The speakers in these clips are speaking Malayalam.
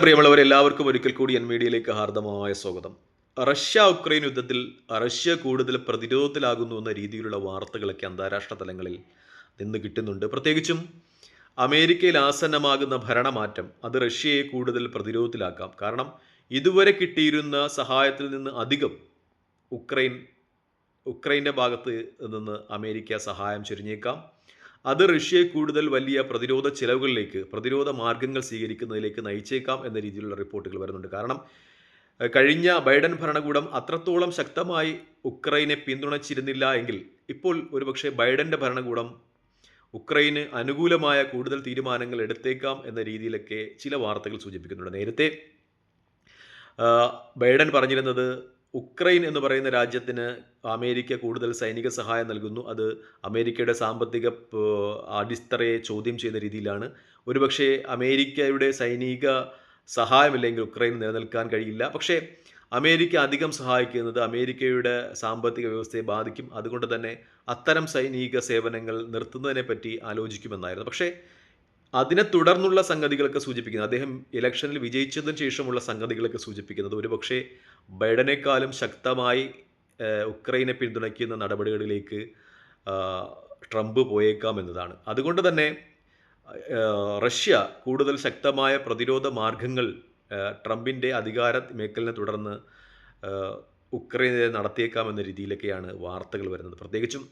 പ്രിയമുള്ളവർ എല്ലാവർക്കും ഒരിക്കൽ കൂടി എൻ മീഡിയയിലേക്ക് ഹാർദമായ സ്വാഗതം. റഷ്യ ഉക്രൈൻ യുദ്ധത്തിൽ റഷ്യ കൂടുതൽ പ്രതിരോധത്തിലാകുന്നു എന്ന രീതിയിലുള്ള വാർത്തകളൊക്കെ അന്താരാഷ്ട്ര തലങ്ങളിൽ നിന്ന് കിട്ടുന്നുണ്ട്. പ്രത്യേകിച്ചും അമേരിക്കയിൽ ആസന്നമാകുന്ന ഭരണമാറ്റം അത് റഷ്യയെ കൂടുതൽ പ്രതിരോധത്തിലാക്കാം. കാരണം ഇതുവരെ കിട്ടിയിരുന്ന സഹായത്തിൽ നിന്ന് അധികം ഉക്രൈൻ ഉക്രൈന്റെ ഭാഗത്ത് നിന്ന് അമേരിക്ക സഹായം ചൊരിഞ്ഞേക്കാം. അത് റഷ്യയെ കൂടുതൽ വലിയ പ്രതിരോധ ചിലവുകളിലേക്ക് പ്രതിരോധ മാർഗങ്ങൾ സ്വീകരിക്കുന്നതിലേക്ക് നയിച്ചേക്കാം എന്ന രീതിയിലുള്ള റിപ്പോർട്ടുകൾ വരുന്നുണ്ട്. കാരണം കഴിഞ്ഞ ബൈഡൻ ഭരണകൂടം അത്രത്തോളം ശക്തമായി ഉക്രൈനെ പിന്തുണച്ചിരുന്നില്ല എങ്കിൽ ഇപ്പോൾ ഒരുപക്ഷെ ബൈഡന്റെ ഭരണകൂടം ഉക്രൈന് അനുകൂലമായ കൂടുതൽ തീരുമാനങ്ങൾ എടുത്തേക്കാം എന്ന രീതിയിലൊക്കെ ചില വാർത്തകൾ സൂചിപ്പിക്കുന്നുണ്ട്. നേരത്തെ ബൈഡൻ പറഞ്ഞിരുന്നത് ഉക്രൈൻ എന്ന് പറയുന്ന രാജ്യത്തിന് അമേരിക്ക കൂടുതൽ സൈനിക സഹായം നൽകുന്നു. അത് അമേരിക്കയുടെ സാമ്പത്തിക അടിത്തറയെ ചോദ്യം ചെയ്യുന്ന രീതിയിലാണ്. ഒരുപക്ഷെ അമേരിക്കയുടെ സൈനിക സഹായമില്ലെങ്കിൽ ഉക്രൈൻ നിലനിൽക്കാൻ കഴിയില്ല. പക്ഷേ അമേരിക്ക അധികം സഹായിക്കുന്നത് അമേരിക്കയുടെ സാമ്പത്തിക വ്യവസ്ഥയെ ബാധിക്കും. അതുകൊണ്ട് തന്നെ അത്തരം സൈനിക സേവനങ്ങൾ നിർത്തുന്നതിനെ പറ്റി ആലോചിക്കുമെന്നായിരുന്നു. പക്ഷേ അതിനെ തുടർന്നുള്ള സംഗതികളൊക്കെ സൂചിപ്പിക്കുന്നത് അദ്ദേഹം ഇലക്ഷനിൽ വിജയിച്ചതിന് ശേഷമുള്ള സംഗതികളൊക്കെ സൂചിപ്പിക്കുന്നത് ഒരുപക്ഷെ ബൈഡനേക്കാളും ശക്തമായി ഉക്രൈനെ പിന്തുണയ്ക്കുന്ന നടപടികളിലേക്ക് ട്രംപ് പോയേക്കാം എന്നതാണ്. അതുകൊണ്ട് തന്നെ റഷ്യ കൂടുതൽ ശക്തമായ പ്രതിരോധ മാർഗങ്ങൾ ട്രംപിന്റെ അധികാര മേക്കലിനെ തുടർന്ന് ഉക്രൈനെതിരെ നടത്തിയേക്കാം എന്ന രീതിയിലൊക്കെയാണ് വാർത്തകൾ വരുന്നത്. പ്രത്യേകിച്ചും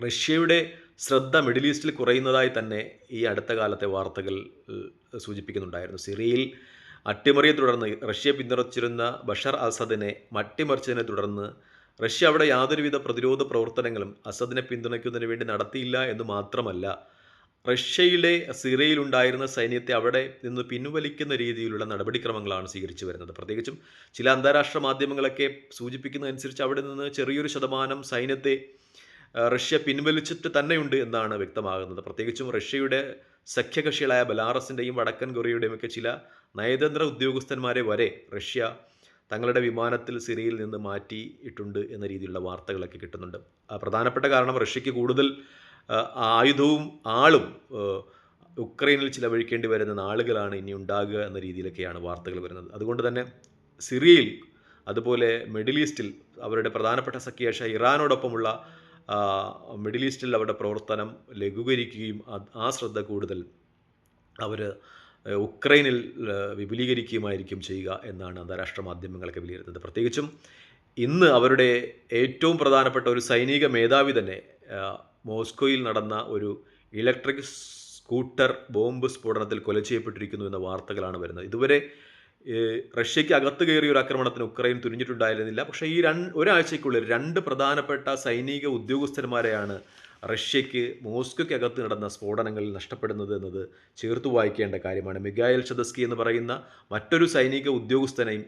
റഷ്യയുടെ ശ്രദ്ധ മിഡിൽ ഈസ്റ്റിൽ കുറയുന്നതായി തന്നെ ഈ അടുത്ത കാലത്തെ വാർത്തകൾ സൂചിപ്പിക്കുന്നുണ്ടായിരുന്നു. സിറിയയിൽ അട്ടിമറിയെ തുടർന്ന് റഷ്യ പിന്തുണച്ചിരുന്ന ബഷർ അസദിനെ മട്ടിമറിച്ചതിനെ തുടർന്ന് റഷ്യ അവിടെ യാതൊരുവിധ പ്രതിരോധ പ്രവർത്തനങ്ങളും അസദിനെ പിന്തുണയ്ക്കുന്നതിന് വേണ്ടി നടത്തിയില്ല എന്ന് മാത്രമല്ല റഷ്യയിലെ സിറിയയിലുണ്ടായിരുന്ന സൈന്യത്തെ അവിടെ നിന്ന് പിൻവലിക്കുന്ന രീതിയിലുള്ള നടപടിക്രമങ്ങളാണ് സ്വീകരിച്ചു വരുന്നത്. പ്രത്യേകിച്ചും ചില അന്താരാഷ്ട്ര മാധ്യമങ്ങളൊക്കെ സൂചിപ്പിക്കുന്നതനുസരിച്ച് അവിടെ നിന്ന് ചെറിയൊരു ശതമാനം സൈന്യത്തെ റഷ്യ പിൻവലിച്ചിട്ട് തന്നെയുണ്ട് എന്നാണ് വ്യക്തമാകുന്നത്. പ്രത്യേകിച്ചും റഷ്യയുടെ സഖ്യകക്ഷികളായ ബലാറസിന്റെയും വടക്കൻ കൊറിയയുടെയും ഒക്കെ ചില നയതന്ത്ര ഉദ്യോഗസ്ഥന്മാരെ വരെ റഷ്യ തങ്ങളുടെ വിമാനത്തിൽ സിറിയയിൽ നിന്ന് മാറ്റിയിട്ടുണ്ട് എന്ന രീതിയിലുള്ള വാർത്തകളൊക്കെ കിട്ടുന്നുണ്ട്. പ്രധാനപ്പെട്ട കാരണം റഷ്യക്ക് കൂടുതൽ ആയുധവും ആളും ഉക്രൈനിൽ ചിലവഴിക്കേണ്ടി വരുന്ന നാളുകളാണ് ഇനി ഉണ്ടാകുക എന്ന രീതിയിലൊക്കെയാണ് വാർത്തകൾ വരുന്നത്. അതുകൊണ്ട് തന്നെ സിറിയയിൽ അതുപോലെ മിഡിൽ ഈസ്റ്റിൽ അവരുടെ പ്രധാനപ്പെട്ട സഖ്യകക്ഷ ഇറാനോടൊപ്പമുള്ള മിഡിൽ ഈസ്റ്റിൽ അവരുടെ പ്രവർത്തനം ലഘൂകരിക്കുകയും ആ ശ്രദ്ധ കൂടുതൽ അവർ ഉക്രൈനിൽ വിപുലീകരിക്കുകയുമായിരിക്കും ചെയ്യുക എന്നാണ് അന്താരാഷ്ട്ര മാധ്യമങ്ങളൊക്കെ വിലയിരുത്തുന്നത്. പ്രത്യേകിച്ചും ഇന്ന് അവരുടെ ഏറ്റവും പ്രധാനപ്പെട്ട ഒരു സൈനിക മേധാവി തന്നെ മോസ്കോയിൽ നടന്ന ഒരു ഇലക്ട്രിക് സ്കൂട്ടർ ബോംബ് സ്ഫോടനത്തിൽ കൊല ചെയ്യപ്പെട്ടിരിക്കുന്നു എന്ന വാർത്തകളാണ് വരുന്നത്. ഇതുവരെ റഷ്യയ്ക്ക് അകത്ത് കയറിയ ഒരു ആക്രമണത്തിന് ഉക്രൈൻ തുനിഞ്ഞിട്ടുണ്ടായിരുന്നില്ല. പക്ഷേ ഈ രണ്ട് ഒരാഴ്ചയ്ക്കുള്ളിൽ രണ്ട് പ്രധാനപ്പെട്ട സൈനിക ഉദ്യോഗസ്ഥന്മാരെയാണ് റഷ്യയ്ക്ക് മോസ്കോയ്ക്ക് അകത്ത് നടന്ന സ്ഫോടനങ്ങളിൽ നഷ്ടപ്പെടുന്നത് എന്നത് ചേർത്ത് വായിക്കേണ്ട കാര്യമാണ്. മിഗായൽ ഷദസ്കി എന്ന് പറയുന്ന മറ്റൊരു സൈനിക ഉദ്യോഗസ്ഥനെയും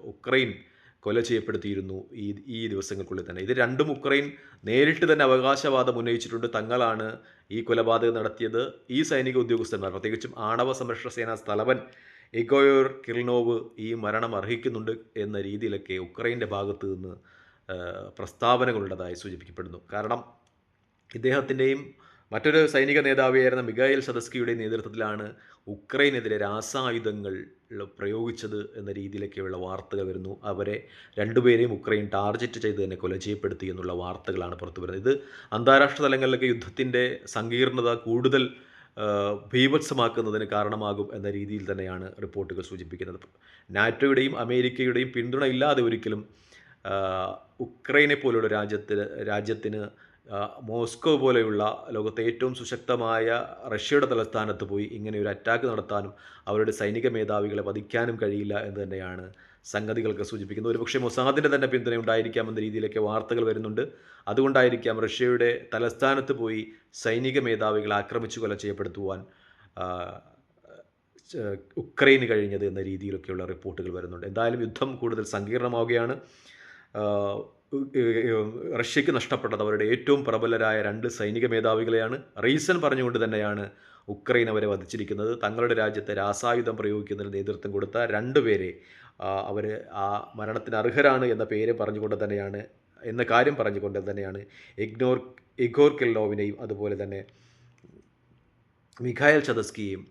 ഉക്രൈൻ കൊല ചെയ്യപ്പെടുത്തിയിരുന്നു ഈ ഈ ദിവസങ്ങൾക്കുള്ളിൽ തന്നെ. ഇത് രണ്ടും ഉക്രൈൻ നേരിട്ട് തന്നെ അവകാശവാദം ഉന്നയിച്ചിട്ടുണ്ട്. തങ്ങളാണ് ഈ കൊലപാതകം നടത്തിയത്. ഈ സൈനിക ഉദ്യോഗസ്ഥന്മാർ പ്രത്യേകിച്ചും ആണവ സംരക്ഷണ സേനാ തലവൻ ഇഗോയോർ കിർണോവ് ഈ മരണം അർഹിക്കുന്നുണ്ട് എന്ന രീതിയിലൊക്കെ ഉക്രൈന്റെ ഭാഗത്ത് നിന്ന് പ്രസ്താവനകളുള്ളതായി സൂചിപ്പിക്കപ്പെടുന്നു. കാരണം ഇദ്ദേഹത്തിന്റെയും മറ്റൊരു സൈനിക നേതാവിയായിരുന്ന മിഗായിൽ സദസ്കിയുടെയും നേതൃത്വത്തിലാണ് ഉക്രൈനെതിരെ രാസായുധങ്ങൾ പ്രയോഗിച്ചത് എന്ന രീതിയിലൊക്കെയുള്ള വാർത്തകൾ വരുന്നു. അവരെ രണ്ടുപേരെയും ഉക്രൈൻ ടാർഗറ്റ് ചെയ്ത് തന്നെ കൊല ചെയ്യപ്പെടുത്തി എന്നുള്ള വാർത്തകളാണ് പുറത്തു വരുന്നത്. ഇത് അന്താരാഷ്ട്ര തലങ്ങളിലൊക്കെ യുദ്ധത്തിന്റെ സങ്കീർണത കൂടുതൽ ഭീവത്സമാക്കുന്നതിന് കാരണമാകും എന്ന രീതിയിൽ തന്നെയാണ് റിപ്പോർട്ടുകൾ സൂചിപ്പിക്കുന്നത്. നാറ്റോയുടെയും അമേരിക്കയുടെയും പിന്തുണ ഇല്ലാതെ ഒരിക്കലും ഉക്രൈനെ പോലുള്ള രാജ്യത്തിന് രാജ്യത്തിന് മോസ്കോ പോലെയുള്ള ലോകത്തെ ഏറ്റവും സുശക്തമായ റഷ്യയുടെ തലസ്ഥാനത്ത് പോയി ഇങ്ങനെ ഒരു അറ്റാക്ക് നടത്താനും അവരുടെ സൈനിക മേധാവികളെ വധിക്കാനും കഴിയില്ല എന്ന് തന്നെയാണ് സംഗതികളൊക്കെ സൂചിപ്പിക്കുന്നത്. ഒരുപക്ഷെ മൊസാദിന്റെ തന്നെ പിന്തുണ ഉണ്ടായിരിക്കാം എന്ന രീതിയിലൊക്കെ വാർത്തകൾ വരുന്നുണ്ട്. അതുകൊണ്ടായിരിക്കാം റഷ്യയുടെ തലസ്ഥാനത്ത് പോയി സൈനിക മേധാവികളെ ആക്രമിച്ചു കൊല ചെയ്യപ്പെടുത്തുവാൻ ഉക്രൈന് കഴിഞ്ഞത് എന്ന രീതിയിലൊക്കെയുള്ള റിപ്പോർട്ടുകൾ വരുന്നുണ്ട്. എന്തായാലും യുദ്ധം കൂടുതൽ സങ്കീർണമാവുകയാണ്. റഷ്യക്ക് നഷ്ടപ്പെട്ടത് അവരുടെ ഏറ്റവും പ്രബലരായ രണ്ട് സൈനിക മേധാവികളെയാണ്. റീസൺ പറഞ്ഞുകൊണ്ട് തന്നെയാണ് ഉക്രൈൻ അവരെ വധിച്ചിരിക്കുന്നത്. തങ്ങളുടെ രാജ്യത്തെ രാസായുധം പ്രയോഗിക്കുന്നതിന് നേതൃത്വം കൊടുത്ത രണ്ടുപേരെ അവർ ആ മരണത്തിന് അർഹരാണ് എന്ന പേര് പറഞ്ഞുകൊണ്ട് തന്നെയാണ് എന്ന കാര്യം പറഞ്ഞുകൊണ്ട് തന്നെയാണ് ഇഗ്നോർ ഇഗോർ കെല്ലോവിനെയും അതുപോലെ തന്നെ മിഖായൽ ചതസ്കിയെയും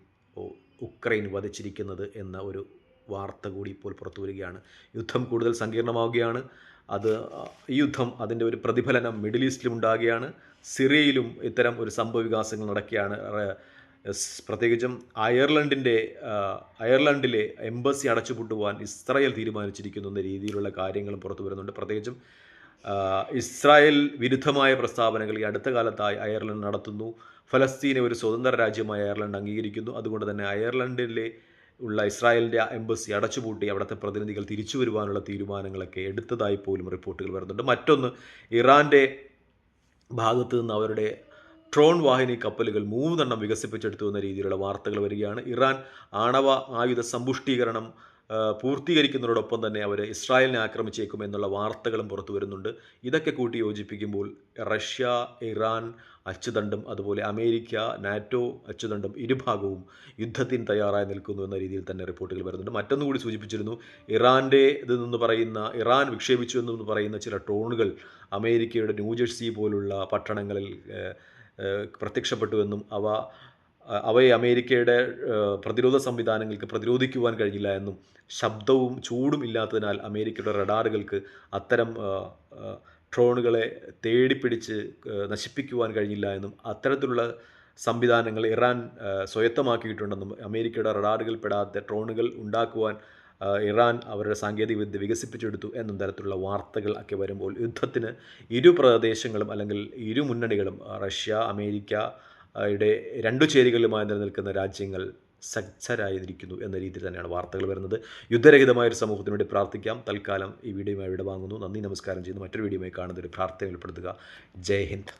ഉക്രൈൻ വധിച്ചിരിക്കുന്നത് എന്ന ഒരു വാർത്ത കൂടി ഇപ്പോൾ പുറത്തു വരികയാണ്. യുദ്ധം കൂടുതൽ സങ്കീർണമാവുകയാണ്. അത് യുദ്ധം അതിന്റെ ഒരു പ്രതിഫലനം മിഡിൽ ഈസ്റ്റിലും ഉണ്ടാകുകയാണ്. സിറിയയിലും ഇത്തരം ഒരു സംഭവവികാസങ്ങൾ നടക്കുകയാണ്. പ്രത്യേകിച്ചും അയർലൻഡിന്റെ അയർലൻഡിലെ എംബസി അടച്ചുപൂട്ടുവാൻ ഇസ്രായേൽ തീരുമാനിച്ചിരിക്കുന്നു എന്ന രീതിയിലുള്ള കാര്യങ്ങളും പുറത്തു വരുന്നുണ്ട്. പ്രത്യേകിച്ചും ഇസ്രായേൽ വിരുദ്ധമായ പ്രസ്താവനകൾ ഈ അടുത്ത കാലത്തായി അയർലൻഡ് നടത്തുന്നു. ഫലസ്തീനെ ഒരു സ്വതന്ത്ര രാജ്യമായി അയർലൻഡ് അംഗീകരിക്കുന്നു. അതുകൊണ്ട് തന്നെ അയർലൻഡിലെ ഉള്ള ഇസ്രായേലിന്റെ എംബസി അടച്ചുപൂട്ടി അവിടുത്തെ പ്രതിനിധികൾ തിരിച്ചു വരുവാനുള്ള തീരുമാനങ്ങളൊക്കെ എടുത്തതായി പോലും റിപ്പോർട്ടുകൾ വരുന്നുണ്ട്. മറ്റൊന്ന് ഇറാന്റെ ഭാഗത്ത് നിന്ന് അവരുടെ ട്രോൺ വാഹിനി കപ്പലുകൾ മൂന്നെണ്ണം വികസിപ്പിച്ചെടുത്തു എന്ന രീതിയിലുള്ള വാർത്തകൾ വരികയാണ്. ഇറാൻ ആണവ ആയുധ സമ്പുഷ്ടീകരണം പൂർത്തീകരിക്കുന്നതോടൊപ്പം തന്നെ അവർ ഇസ്രായേലിനെ ആക്രമിച്ചേക്കും എന്നുള്ള വാർത്തകളും പുറത്തു വരുന്നുണ്ട്. ഇതൊക്കെ കൂട്ടി യോജിപ്പിക്കുമ്പോൾ റഷ്യ ഇറാൻ അച്ചുതണ്ടും അതുപോലെ അമേരിക്ക നാറ്റോ അച്ചുതണ്ടും ഇരുഭാഗവും യുദ്ധത്തിന് തയ്യാറായി നിൽക്കുന്നു എന്ന രീതിയിൽ തന്നെ റിപ്പോർട്ടുകൾ വരുന്നുണ്ട്. മറ്റൊന്നുകൂടി സൂചിപ്പിച്ചിരുന്നു ഇറാന്റെ ഇത് നിന്ന് പറയുന്ന ഇറാൻ വിക്ഷേപിച്ചു എന്ന് പറയുന്ന ചില ഡ്രോണുകൾ അമേരിക്കയുടെ ന്യൂജേഴ്സി പോലുള്ള പട്ടണങ്ങളിൽ പ്രത്യക്ഷപ്പെട്ടു എന്നും അവ അവയെ അമേരിക്കയുടെ പ്രതിരോധ സംവിധാനങ്ങൾക്ക് പ്രതിരോധിക്കുവാൻ കഴിഞ്ഞില്ല എന്നും ശബ്ദവും ചൂടും ഇല്ലാത്തതിനാൽ അമേരിക്കയുടെ റഡാറുകൾക്ക് അത്തരം ഡ്രോണുകളെ തേടിപ്പിടിച്ച് നശിപ്പിക്കുവാൻ കഴിഞ്ഞില്ല എന്നും അത്തരത്തിലുള്ള സംവിധാനങ്ങൾ ഇറാൻ സ്വയത്തമാക്കിയിട്ടുണ്ടെന്നും അമേരിക്കയുടെ റഡാറുകൾ പെടാത്ത ഡ്രോണുകൾ ഉണ്ടാക്കുവാൻ ഇറാൻ അവരുടെ സാങ്കേതികവിദ്യ വികസിപ്പിച്ചെടുത്തു എന്നും തരത്തിലുള്ള വാർത്തകൾ ഒക്കെ വരുമ്പോൾ യുദ്ധത്തിന് ഇരു പ്രദേശങ്ങളും അല്ലെങ്കിൽ ഇരു മുന്നണികളും റഷ്യ അമേരിക്ക യുടെ രണ്ടു ചേരികളിലുമായി നിലനിൽക്കുന്ന രാജ്യങ്ങൾ സജ്ജരായിരിക്കുന്നു എന്ന രീതിയിൽ തന്നെയാണ് വാർത്തകൾ വരുന്നത്. യുദ്ധരഹിതമായ ഒരു സമൂഹത്തിന് വേണ്ടി പ്രാർത്ഥിക്കാം. തൽക്കാലം ഈ വീഡിയോയുമായി വിടവാങ്ങുന്നു നന്ദി നമസ്കാരം ചെയ്യുന്നു. മറ്റൊരു വീഡിയോയുമായി കാണുന്നൊരു പ്രാർത്ഥന ഉൾപ്പെടുത്തുക. ജയ് ഹിന്ദ്.